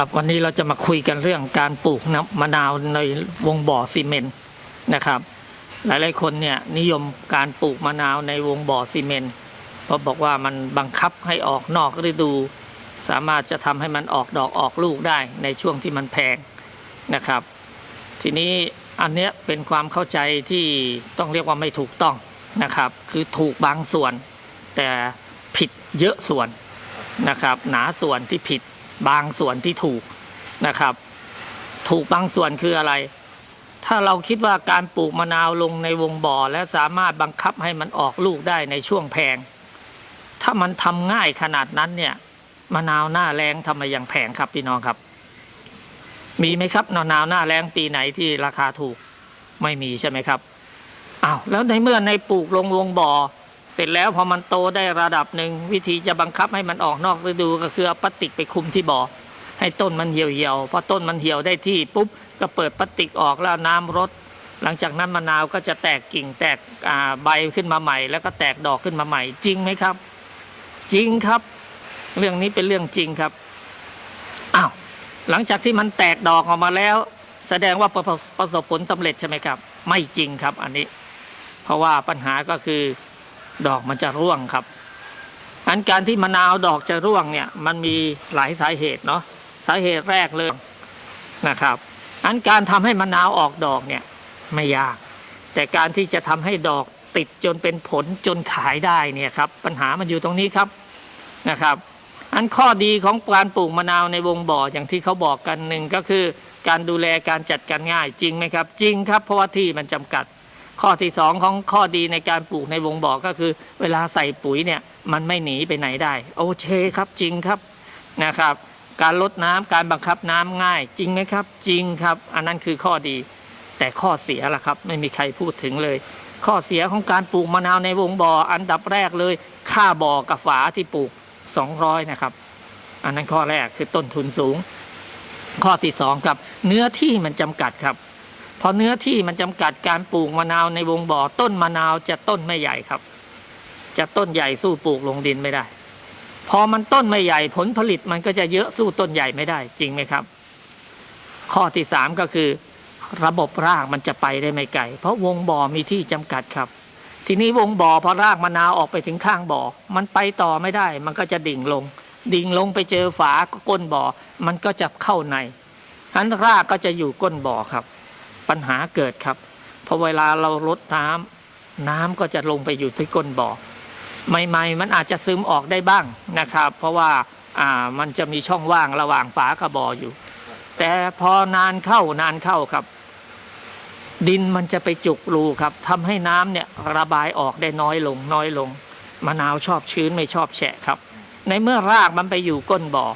ครับวันนี้เราจะมาคุยกันเรื่องการปลูกน้ำมะนาวในวงบ่อซีเมนต์นะครับ หลายๆคนเนี่ยนิยมการปลูกมะนาวในวงบ่อซีเมนต์เพราะบอกว่ามันบังคับให้ออกนอกฤดู สามารถจะทำให้มันออกดอกออกลูกได้ในช่วงที่มันแพงนะครับ ทีนี้อันเนี้ยเป็นความเข้าใจที่ต้องเรียกว่าไม่ถูกต้องนะครับ คือถูกบางส่วน แต่ผิดเยอะส่วนนะครับ หนาส่วนที่ผิด บางส่วนที่ถูกนะครับ ถูกบางส่วนคืออะไร ถ้าเราคิดว่าการปลูกมะนาวลงในวงบ่อ และสามารถบังคับให้มันออกลูกได้ในช่วงแพง ถ้ามันทำง่ายขนาดนั้นเนี่ยมะนาวหน้าแรงทำไมยังแพงครับพี่น้องครับ มีไหมครับมะนาวหน้าแรงปีไหนที่ราคาถูกไม่มีใช่ไหมครับอ้าวแล้วในเมื่อในปลูกลงวงบ่อ เสร็จแล้วพอมันโตได้ระดับหนึ่งวิธีจะบังคับให้มันออกนอกฤดูก็คือเอาพลาสติกไปคุมที่บ่อให้ต้นมันเหี่ยวเหี่ยวๆพอต้นมันเหี่ยวได้ที่ปุ๊บก็เปิดพลาสติกออกแล้วน้ำรดหลังจากนั้นมะนาวก็จะแตกกิ่งแตกใบขึ้นมาใหม่ แล้วก็แตกดอกขึ้นมาใหม่ จริงไหมครับ จริงครับ เรื่องนี้เป็นเรื่องจริงครับอ้าวหลังจากที่มันแตกดอกออกมาแล้ว แสดงว่าประสประสบผลสำเร็จใช่ไหมครับ ไม่จริงครับ อันนี้ เพราะว่าปัญหาก็คือ ดอกมันจะร่วงครับอันการที่มะนาวดอกจะร่วงเนี่ย มันมีหลายสาเหตุเนาะสาเหตุแรกเลยนะครับอันการทำให้มะนาวออกดอกเนี่ยไม่ยาก แต่การที่จะทำให้ดอกติดจนเป็นผลจนขายได้เนี่ยครับ ปัญหามันอยู่ตรงนี้ครับนะครับ อันข้อดีของการปลูกมะนาวในวงบ่ออย่างที่เขาบอกกันหนึ่งก็คือ การดูแลการจัดการง่ายจริงไหมครับ จริงครับเพราะว่าที่มันจำกัด ข้อที่สองของข้อดีในการปลูกในวงบ่อก็คือ เวลาใส่ปุ๋ยเนี่ยมันไม่หนีไปไหนได้ โอเคครับจริงครับนะครับ การลดน้ำการบังคับน้ำง่าย จริงไหมครับ จริงครับ อันนั้นคือข้อดี แต่ข้อเสียล่ะครับ ไม่มีใครพูดถึงเลย ข้อเสียของการปลูกมะนาวในวงบ่ออันดับแรกเลย ค่าบ่อกับฝาที่ปลูก 200 นะครับ อันนั้นข้อแรกคือต้นทุนสูง ข้อที่สองครับ เนื้อที่มันจำกัดครับ พอเนื้อที่มันจำกัดการปลูกมะนาวในวงบ่อต้นมะนาวจะต้นไม่ใหญ่ครับ จะต้นใหญ่สู้ปลูกลงดินไม่ได้ พอมันต้นไม่ใหญ่ผลผลิตมันก็จะเยอะสู้ต้นใหญ่ไม่ได้จริงไหมครับ ข้อที่สามก็คือ ระบบรากมันจะไปได้ไม่ไกลเพราะวงบ่อมีที่จำกัดครับ ทีนี้วงบ่อพอรากมะนาวออกไปถึงข้างบ่อ มันไปต่อไม่ได้ มันก็จะดิ่งลง ดิ่งลงไปเจอฝาก้นบ่อ มันก็จะเข้าในอันรากก็จะอยู่ก้นบ่อครับ ปัญหาเกิดครับพอเวลาเราลดน้ำน้ำก็จะลงไปอยู่ที่ก้นบ่อใหม่ๆ มันอาจจะซึมออกได้บ้างนะครับ เพราะว่าอ่ามันจะมีช่องว่างระหว่างฝากับบ่ออยู่ แต่พอนานเข้านานเข้าครับ ดินมันจะไปจุกรูครับทำให้น้ำเนี่ยระบายออกได้น้อยลงน้อยลงมะนาวชอบชื้นไม่ชอบแฉะครับ ในเมื่อรากมันไปอยู่ก้นบ่อ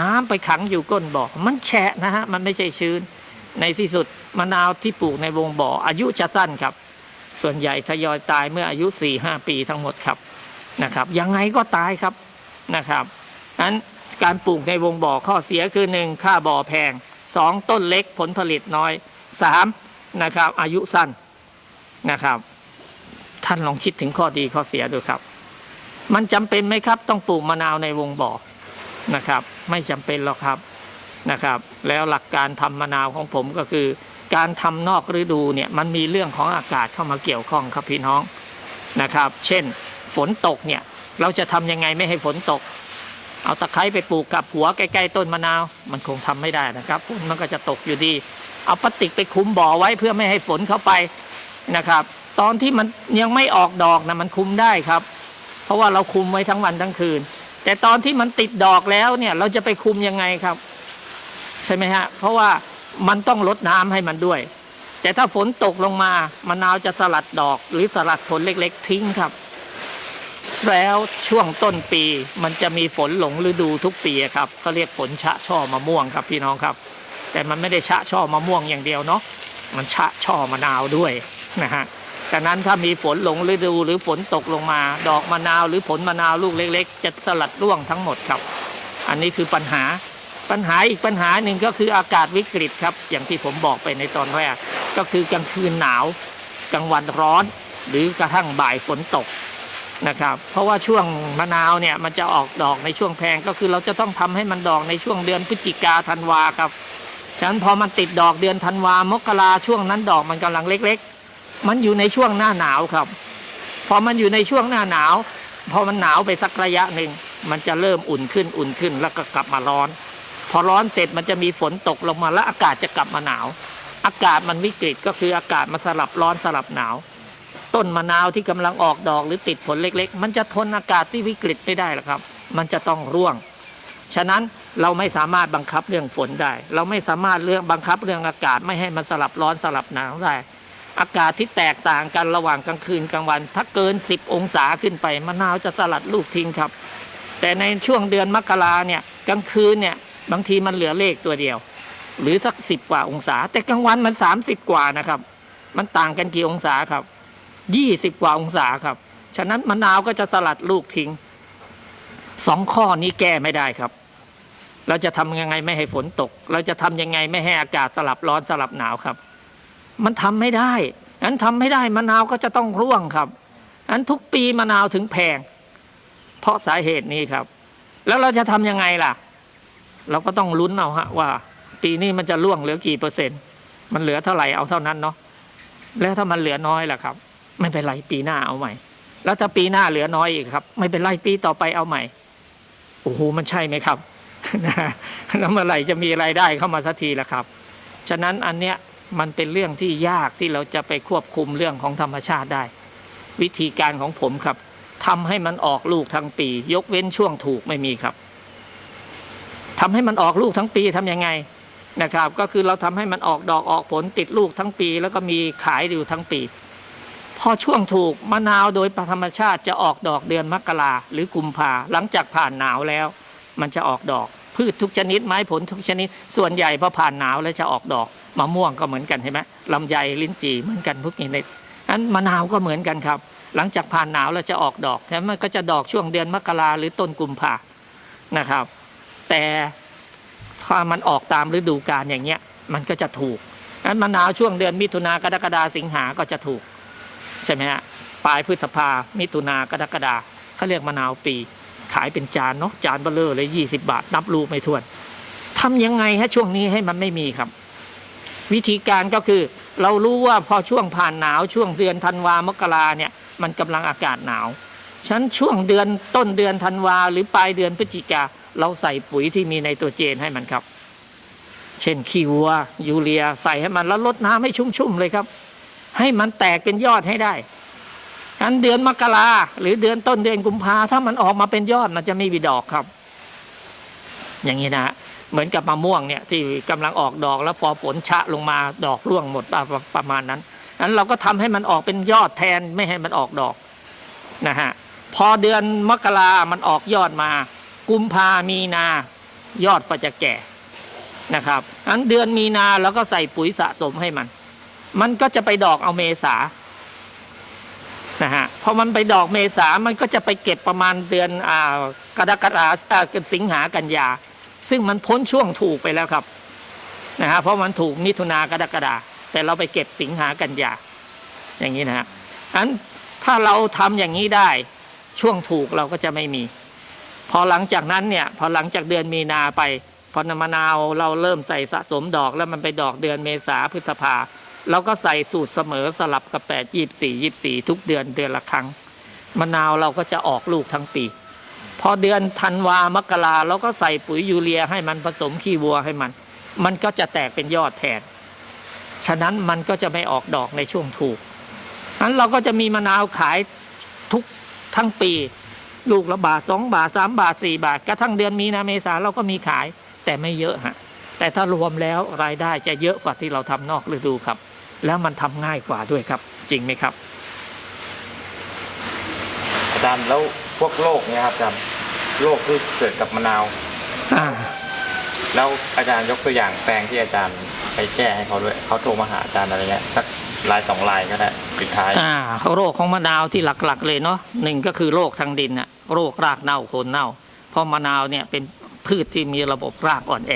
น้ำไปขังอยู่ก้นบ่อมันแฉะนะฮะมันไม่ใช่ชื้นในที่สุด มะนาวที่ปลูกในวงบ่ออายุจะสั้นครับ ส่วนใหญ่ทยอยตายเมื่ออายุ 4-5 ปีทั้งหมดครับนะครับยังไงก็ตายครับนะครับนั้นการปลูกในวงบ่อข้อเสียคือหนึ่งค่าบ่อแพงสองต้นเล็กผลผลิตน้อยสามนะครับ อายุสั้นนะครับ ท่านลองคิดถึงข้อดีข้อเสียดูครับ มันจำเป็นไหมครับ ต้องปลูกมะนาวในวงบ่อนะครับ ไม่จำเป็นหรอกครับนะครับ แล้วหลักการทำมะนาวของผมก็คือ การทำนอกฤดูเนี่ยมันมีเรื่องของอากาศเข้ามาเกี่ยวข้องครับพี่น้องนะครับ เช่น ฝนตกเนี่ยเราจะทำยังไงไม่ให้ฝนตก เอาตะไคร้ไปปลูกกับหัวใกล้ๆต้นมะนาว มันคงทำไม่ได้นะครับฝนมันก็จะตกอยู่ดี เอาพลาสติกไปคุมบ่อไว้เพื่อไม่ให้ฝนเข้าไปนะครับ ตอนที่มันยังไม่ออกดอกนะมันคุมได้ครับ เพราะว่าเราคุมไว้ทั้งวันทั้งคืน แต่ตอนที่มันติดดอกแล้วเนี่ยเราจะไปคุมยังไงครับ ใช่ไหมฮะเพราะว่า มันต้องลดน้ำให้มันด้วย แต่ถ้าฝนตกลงมามะนาวจะสลัดดอกหรือสลัดผลเล็ก ๆ ทิ้งครับ แล้วช่วงต้นปีมันจะมีฝนหลงฤดูทุกปีครับเขาเรียกฝนชะช่อมะม่วงครับพี่น้องครับ แต่มันไม่ได้ชะช่อมะม่วงอย่างเดียวเนาะมันชะช่อมะนาวด้วยนะฮะฉะนั้นถ้ามีฝนหลงฤดูหรือฝนตกลงมา ดอกมะนาวหรือผลมะนาวลูกเล็ก ๆ จะสลัดร่วงทั้งหมดครับ อันนี้คือปัญหา ปัญหาอีกปัญหาหนึ่งก็คืออากาศวิกฤตครับ อย่างที่ผมบอกไปในตอนแรก ก็คือกลางคืนหนาวกลางวันร้อน หรือกระทั่งบ่ายฝนตกนะครับ เพราะว่าช่วงมะนาวเนี่ยมันจะออกดอกในช่วงแพงก็คือเราจะต้องทำให้มันดอกในช่วงเดือนพฤศจิกาธันวาครับฉะนั้นพอมันติดดอกเดือนธันวามกราช่วงนั้นดอกมันกำลังเล็ก ๆ มันอยู่ในช่วงหน้าหนาวครับ พอมันอยู่ในช่วงหน้าหนาว พอมันหนาวไปสักระยะหนึ่งมันจะเริ่มอุ่นขึ้นอุ่นขึ้นแล้วก็กลับมาร้อน พอร้อนเสร็จมันจะมีฝนตกลงมาแล้วอากาศจะกลับมาหนาว อากาศมันวิกฤตก็คืออากาศมันสลับร้อนสลับหนาว ต้นมะนาวที่กำลังออกดอกหรือติดผลเล็ก ๆ มันจะทนอากาศที่วิกฤตไม่ได้หรอกครับ มันจะต้องร่วง ฉะนั้นเราไม่สามารถบังคับเรื่องฝนได้ เราไม่สามารถเรื่องบังคับเรื่องอากาศไม่ให้มันสลับร้อนสลับหนาวได้อากาศที่แตกต่างกันระหว่างกลางคืนกลางวัน ถ้าเกิน 10 องศาขึ้นไปมะนาวจะสลัดลูกทิ้งครับ แต่ในช่วงเดือนมกราเนี่ยกลางคืนเนี่ย บางทีมันเหลือเลขตัวเดียว หรือสักสิบกว่าองศา แต่กลางวันมัน30กว่านะครับ มันต่างกันกี่องศาครับ20กว่าองศาครับ ฉะนั้นมะนาวก็จะสลัดลูกทิ้งสองข้อนี้แก้ไม่ได้ครับ เราจะทำยังไงไม่ให้ฝนตก เราจะทำยังไงไม่ให้อากาศสลับร้อนสลับหนาวครับ มันทำไม่ได้อันทำไม่ได้มะนาวก็จะต้องร่วงครับอันทุกปีมะนาวถึงแพง เพราะสาเหตุนี้ครับ แล้วเราจะทำยังไงล่ะ เราก็ต้องลุ้นเอาฮะว่า ปีนี้มันจะร่วงเหลือกี่เปอร์เซ็นต์ มันเหลือเท่าไหร่เอาเท่านั้นเนาะแล้วถ้ามันเหลือน้อยล่ะครับ ไม่เป็นไรปีหน้าเอาใหม่ แล้วถ้าปีหน้าเหลือน้อยอีกครับ ไม่เป็นไรปีต่อไปเอาใหม่โอ้โหมันใช่ไหมครับแล้วเมื่อไหร่จะมีรายได้เข้ามาสักทีล่ะครับ ฉะนั้นอันเนี้ยมันเป็นเรื่องที่ยากที่เราจะไปควบคุมเรื่องของธรรมชาติได้ วิธีการของผมครับทำให้มันออกลูกทั้งปี ยกเว้นช่วงถูกไม่มีครับ ทำให้มันออกลูกทั้งปีทำยังไงนะครับ ก็คือเราทำให้มันออกดอกออกผลติดลูกทั้งปี แล้วก็มีขายอยู่ทั้งปี พอช่วงถูกมะนาวโดยธรรมชาติจะออกดอกเดือนมกราหรือกุมภาหลังจากผ่านหนาวแล้ว มันจะออกดอก พืชทุกชนิดไม้ผลทุกชนิด ส่วนใหญ่พอผ่านหนาวแล้วจะออกดอกมะม่วงก็เหมือนกันใช่ไหมลำไยลิ้นจี่เหมือนกันพวกนี้เลยอันมะนาวก็เหมือนกันครับ หลังจากผ่านหนาวแล้วจะออกดอกแล้วมันก็จะดอกช่วงเดือนมกราหรือต้นกุมภานะครับ แต่ถ้ามันออกตามฤดูกาลอย่างเงี้ย มันก็จะถูกอันมะนาวช่วงเดือนมิถุนากรกฎาสิงหาก็จะถูก ใช่ไหมฮะปลายพฤษภา มิถุนากรกฎาเขาเรียกมะนาวปี ขายเป็นจานเนาะจานเบลเลอร์เลยยี่สิบาท นับลูกไม่ถ้วนทำยังไงฮะช่วงนี้ให้มันไม่มีครับ วิธีการก็คือ เรารู้ว่าพอช่วงผ่านหนาวช่วงเดือนธันวามกราเนี่ย มันกำลังอากาศหนาวฉะนั้นช่วงเดือนต้นเดือนธันวาหรือปลายเดือนพฤศจิกา เราใส่ปุ๋ยที่มีไนโตรเจนให้มันครับ เช่นขี้วัว ยูเรียใส่ให้มันแล้วลดน้ำให้ชุ่มๆเลยครับ ให้มันแตกเป็นยอดให้ได้อันเดือนมกราหรือเดือนต้นเดือนกุมภาถ้ามันออกมาเป็นยอดมันจะไม่มีดอกครับ อย่างนี้นะฮะเหมือนกับมะม่วงเนี่ยที่กำลังออกดอกแล้วพอฝนชะลงมาดอกร่วงหมดประประมาณนั้นนั้นเราก็ทำให้มันออกเป็นยอดแทนไม่ให้มันออกดอกนะฮะพอเดือนมกรามันออกยอดมา กุมภามีนา ยอดก็จะแก่นะครับอันเดือนมีนาเราก็ใส่ปุ๋ยสะสมให้มัน มันก็จะไปดอกเอาเมษานะฮะพอมันไปดอกเมษามันก็จะไปเก็บประมาณเดือนอ่ากรกฎาอ่าสิงหากันยา ซึ่งมันพ้นช่วงถูกไปแล้วครับนะฮะเพราะมันถูกมิถุนากรกฎาแต่เราไปเก็บสิงหากันยา อย่างนี้นะฮะอันถ้าเราทำอย่างนี้ได้ช่วงถูกเราก็จะไม่มี พอหลังจากนั้นเนี่ยพอหลังจากเดือนมีนาไปพอนมะนาวเราเริ่มใส่สะสมดอกแล้วมันไปดอกเดือนเมษาพฤษภาเราก็ใส่สูตรเสมอสลับกับแปดยี่สี่ยี่สี่ทุกเดือนเดือนละครั้งมะนาวเราก็จะออกลูกทั้งปี พอเดือนธันวามกราเราก็ใส่ปุ๋ยยูเรียให้มันผสมขี้วัวให้มัน มันก็จะแตกเป็นยอดแทน ฉะนั้นมันก็จะไม่ออกดอกในช่วงถูกนั้นเราก็จะมีมะนาวขายทุกทั้งปี ลูกละบาทสองบาทสามบาทสี่บาท กระทั่งเดือนมีนาเมษาเราก็มีขายแต่ไม่เยอะฮะแต่ถ้ารวมแล้วรายได้จะเยอะกว่าที่เราทำนอกฤดูครับ แล้วมันทำง่ายกว่าด้วยครับ จริงไหมครับ อาจารย์แล้วพวกโรคเนี่ยครับอาจารย์โรคที่เกิดกับมะนาวอ่าแล้วอาจารย์ยกตัวอย่างแปลงที่อาจารย์ไปแก้ให้เขาด้วยเขาโทรมาหาอาจารย์อะไรเงี้ยสักลายสองลายก็ได้ปิดท้ายอ่าโรคของมะนาวที่หลักๆ เลยเนาะหนึ่งก็คือโรคทางดินน่ะ โรครากเน่าโคนเน่า เพราะมะนาวเนี่ยเป็นพืชที่มีระบบรากอ่อนแอ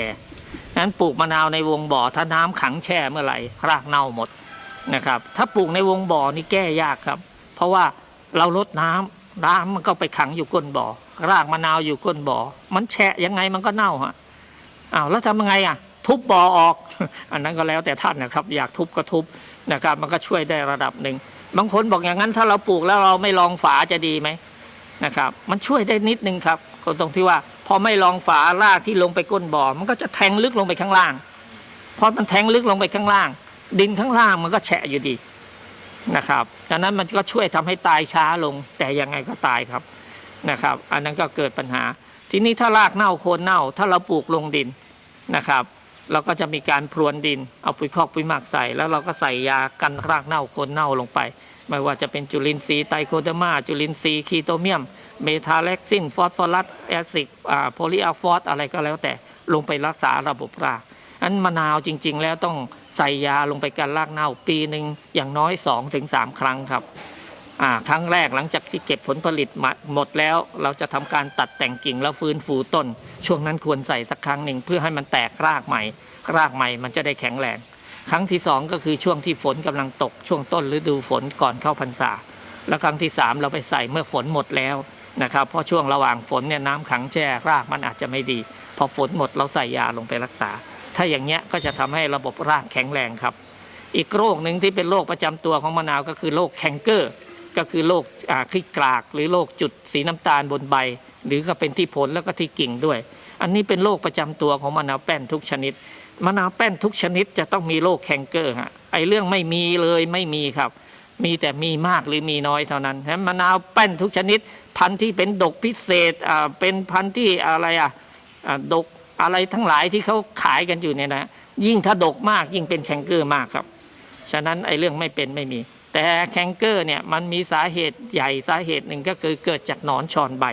นั้นปลูกมะนาวในวงบ่อถ้าน้ำขังแช่เมื่อไหร่รากเน่าหมดนะครับ ถ้าปลูกในวงบ่อนี่แก้ยากครับ เพราะว่าเราลดน้น้ำมันก็ไปขังอยู่ก้นบ่อ รากมะนาวอยู่ก้นบ่อ มันแฉะยังไงมันก็เน่าฮะอ้าวแล้วทำยังไงอะ ทุบบ่อออก อันนั้นก็แล้วแต่ท่านนะครับ อยากทุบก็ทุบนะครับ มันก็ช่วยได้ระดับหนึ่งบางคนบอกอย่างนั้นถ้าเราปลูกแล้วเราไม่ลองฝาจะดีไหม นะครับ มันช่วยได้นิดนึงครับก็ตรงที่ว่า พอไม่ลองฝารากที่ลงไปก้นบ่อ มันก็จะแทงลึกลงไปข้างล่าง พอมันแทงลึกลงไปข้างล่าง ดินข้างล่างมันก็แฉะอยู่ดีนะครับดังนั้นมันก็ช่วยทำให้ตายช้าลง แต่ยังไงก็ตายครับนะครับ อันนั้นก็เกิดปัญหา ทีนี้ถ้ารากเน่าโคนเน่า ถ้าเราปลูกลงดินนะครับ เราก็จะมีการพรวนดิน เอาปุ๋ยคอกปุ๋ยหมักใส่ แล้วเราก็ใส่ยากันรากเน่าโคนเน่าลงไป ไม่ว่าจะเป็นจุลินทรีย์ไตรโคเดมาจุลินทรีย์คีโตเมียม เมทาเล็กซินฟอสฟอรัสแอซิกอ่าโพลีอัลฟอสอะไรก็แล้วแต่ลงไปรักษาระบบรากอันมะนาวจริง ๆ แล้วต้องใส่ยาลงไปกันรากเน่าปีหนึ่งอย่างน้อย 2-3 ครั้งครับครั้งแรกหลังจากที่เก็บผลผลิตมหมดแล้ว เราจะทำการตัดแต่งกิ่งแล้วฟื้นฟูต้น ช่วงนั้นควรใส่สักครั้งหนึ่งเพื่อให้มันแตกรากใหม่ รากใหม่มันจะได้แข็งแรง ครั้งที่สองก็คือช่วงที่ฝนกำลังตกช่วงต้นฤดูฝนก่อนเข้าพรรษา แล้วครั้งที่สามเราไปใส่เมื่อฝนหมดแล้วนะครับเพราะช่วงระหว่างฝนเนี่ยน้ำขังแช่รากมันอาจจะไม่ดี พอฝนหมดเราใส่ยาลงไปรักษา ถ้าอย่างเงี้ยก็จะทำให้ระบบรากแข็งแรงครับ อีกโรคหนึ่งที่เป็นโรคประจำตัวของมะนาวก็คือโรคแคนเกอร์ก็คือโรคอ่าคลิกกลาก หรือโรคจุดสีน้ำตาลบนใบ หรือก็เป็นที่ผลแล้วก็ที่กิ่งด้วย อันนี้เป็นโรคประจำตัวของมะนาวแป้นทุกชนิด มะนาวแป้นทุกชนิดจะต้องมีโรคแคนเกอร์ฮะไอเรื่องไม่มีเลยไม่มีครับ มีแต่มีมากหรือมีน้อยเท่านั้นฉะมะนาวแป้นทุกชนิด พันธุ์ที่เป็นดกพิเศษอ่าเป็นพันธุ์ที่อะไรอะอ่าดกอะไรทั้งหลายที่เขาขายกันอยู่เนี่ยนะ ยิ่งถ้าดกมากยิ่งเป็นแคนเกอร์มากครับ ฉะนั้นไอเรื่องไม่เป็นไม่มี แต่แคนเกอร์เนี่ยมันมีสาเหตุใหญ่สาเหตุหนึ่งก็คือเกิดจากหนอนชอนใบ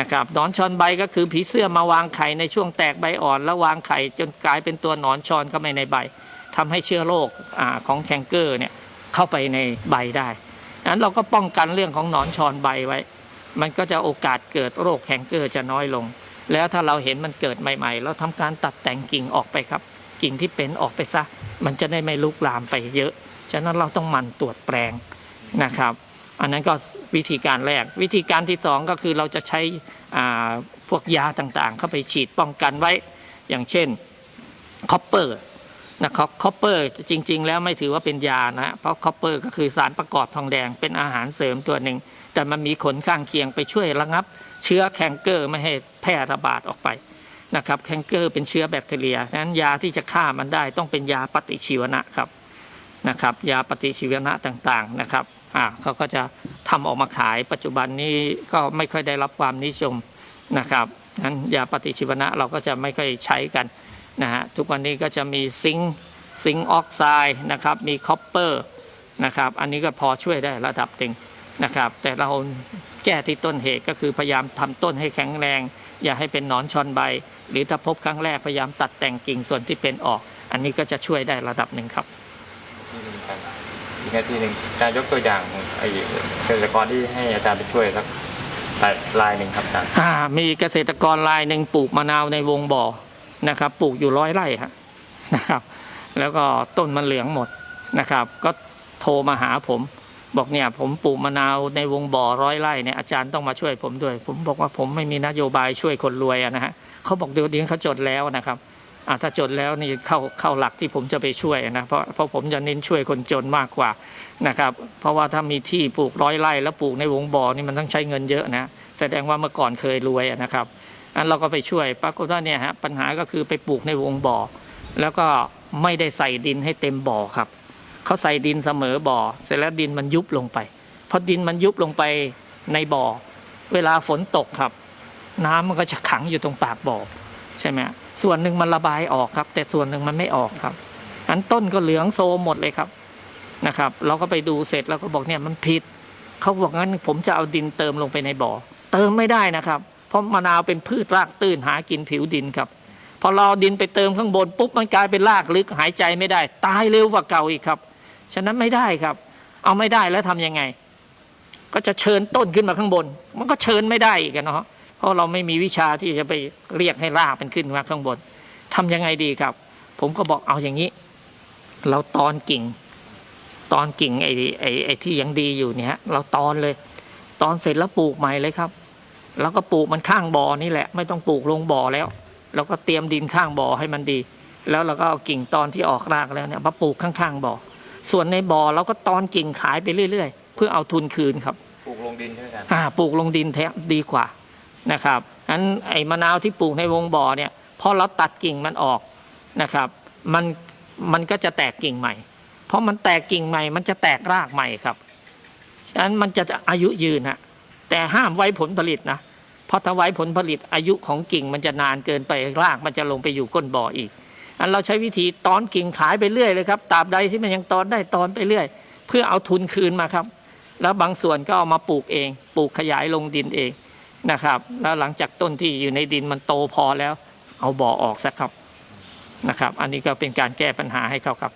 นะครับหนอนชอนใบก็คือผีเสื้อมาวางไข่ในช่วงแตกใบอ่อน แล้ววางไข่จนกลายเป็นตัวหนอนชอนเข้าไปในใบทำให้เชื้อโรคอของแคนเกอร์เนี่ยเข้าไปในใบได้นั้นเราก็ป้องกันเรื่องของหนอนชอนใบไว้ มันก็จะโอกาสเกิดโรคแคนเกอร์จะน้อยลง แล้วถ้าเราเห็นมันเกิดใหม่ๆ เราทำการตัดแต่งกิ่งออกไปครับ กิ่งที่เป็นออกไปซะ มันจะได้ไม่ลุกลามไปเยอะ ฉะนั้นเราต้องมันตรวจแปลงนะครับ อันนั้นก็วิธีการแรก วิธีการที่สองก็คือเราจะใช้พวกยาต่างๆ เข้าไปฉีดป้องกันไว้ อย่างเช่นคอปเปอร์นะครับคอปเปอร์จริง ๆ แล้วไม่ถือว่าเป็นยานะเพราะคอปเปอร์ก็คือสารประกอบทองแดงเป็นอาหารเสริมตัวหนึ่ง แต่มันมีผลข้างเคียงไปช่วยระงับ เชื้อแคนเกอร์ไม่ให้แพร่ระบาดออกไปนะครับแคนเกอร์เป็นเชื้อแบคทีเรียดังนั้นยาที่จะฆ่ามันได้ต้องเป็นยาปฏิชีวนะครับนะครับ ยาปฏิชีวนะต่างๆนะครับ อ่าเขาก็จะทำออกมาขายปัจจุบันนี้ก็ไม่ค่อยได้รับความนิยมนะครับนั้นยาปฏิชีวนะเราก็จะไม่ค่อยใช้กันนะฮะทุกวันนี้ก็จะมีซิงค์ซิงค์ออกไซด์นะครับมีคอปเปอร์นะครับอันนี้ก็พอช่วยได้ระดับหนึ่งนะครับ แต่เราแก้ที่ต้นเหตุก็คือพยายามทำต้นให้แข็งแรง อย่าให้เป็นหนอนชอนใบ หรือถ้าพบครั้งแรกพยายามตัดแต่งกิ่งส่วนที่เป็นออก อันนี้ก็จะช่วยได้ระดับหนึ่งครับ อีกนาทีหนึ่งอาจารย์ยกตัวอย่างไอ้เกษตรกรที่ให้อาจารย์ไปช่วยสักรายรายหนึ่งครับอาจารย์อ่ามีเกษตรกรรายหนึ่งปลูกมะนาวในวงบ่อนะครับ ปลูกอยู่ร้อยไร่ฮะนะครับ แล้วก็ต้นมันเหลืองหมดนะครับ ก็โทรมาหาผม บอกเนี่ยผมปลูกมะนาวในวงบ่อร้อยไร่เนี่ยอาจารย์ต้องมาช่วยผมด้วย ผมบอกว่าผมไม่มีนโยบายช่วยคนรวยนะฮะเขาบอกเดี๋ยวเดี๋ยวเขาจดแล้วนะครับ ถ้าจดแล้วนี่เข้าเข้าหลักที่ผมจะไปช่วยนะเพราะเพราะผมจะเน้นช่วยคนจนมากกว่านะครับเพราะว่าถ้ามีที่ปลูกร้อยไร่แล้วปลูกในวงบ่อนี่มันต้องใช้เงินเยอะนะแสดงว่าเมื่อก่อนเคยรวยนะครับอันเราก็ไปช่วยปรากฏว่าเนี่ยฮะปัญหาก็คือไปปลูกในวงบ่อ แล้วก็ไม่ได้ใส่ดินให้เต็มบ่อครับเขาใส่ดินเสมอบ่อ เสร็จแล้วดินมันยุบลงไปพอดินมันยุบลงไปในบ่อ เวลาฝนตกครับ น้ำมันก็จะขังอยู่ตรงปากบ่อใช่ไหม ส่วนหนึ่งมันระบายออกครับ แต่ส่วนหนึ่งมันไม่ออกครับอันต้นก็เหลืองโซหมดเลยครับนะครับ เราก็ไปดูเสร็จแล้วก็บอกเนี่ยมันผิดเขาบอกงั้นผมจะเอาดินเติมลงไปในบ่อ เติมไม่ได้นะครับ เพราะมะนาวเป็นพืชรากตื้นหากินผิวดินครับ พอเราเอดินไปเติมข้างบนปุ๊บมันกลายเป็นรากลึกหายใจไม่ได้ ตายเร็วกว่าเก่าอีกครับ ฉะนั้นไม่ได้ครับ เอาไม่ได้แล้วทำยังไง ก็จะเชิญต้นขึ้นมาข้างบน มันก็เชิญไม่ได้อีกอะเนาะ เพราะเราไม่มีวิชาที่จะไปเรียกให้รากมันขึ้นมาข้างบนทำยังไงดีครับ ผมก็บอกเอาอย่างนี้ เราตอนกิ่ง ตอนกิ่งไอ้ไอ้ไอ้ที่ยังดีอยู่เนี่ยฮะเราตอนเลย ตอนเสร็จแล้วปลูกใหม่เลยครับ แล้วก็ปลูกมันข้างบ่อนี่แหละ ไม่ต้องปลูกลงบ่อแล้วเราก็เตรียมดินข้างบ่อให้มันดี แล้วเราก็เอากิ่งตอนที่ออกรากแล้วเนี่ยมาปลูกข้างๆบ่อ ส่วนในบ่อเราก็ตอนกิ่งขายไปเรื่อย ๆ เพื่อเอาทุนคืนครับ ปลูกลงดินใช่ไหมอาจารย์อ่าปลูกลงดินแทบดีกว่า นะครับอันไอ้มะนาวที่ปลูกในวงบ่อเนี่ยพอเราตัดกิ่งมันออกนะครับ มันมันก็จะแตกกิ่งใหม่ เพราะมันแตกกิ่งใหม่ มันจะแตกรากใหม่ครับฉะนั้นมันจะอายุยืนฮะแต่ห้ามไว้ผลผลิตนะเพราะถ้าไว้ผลผลิตอายุของกิ่งมันจะนานเกินไปรากมันจะลงไปอยู่ก้นบ่ออีก อันเราใช้วิธีตอนกิ่งขายไปเรื่อยเลยครับตราบใดที่มันยังตอนได้ตอนไปเรื่อย เพื่อเอาทุนคืนมาครับ แล้วบางส่วนก็เอามาปลูกเอง ปลูกขยายลงดินเอง นะครับ แล้วหลังจากต้นที่อยู่ในดินมันโตพอแล้ว เอาบ่อออกซะครับนะครับ อันนี้ก็เป็นการแก้ปัญหาให้เขาครับ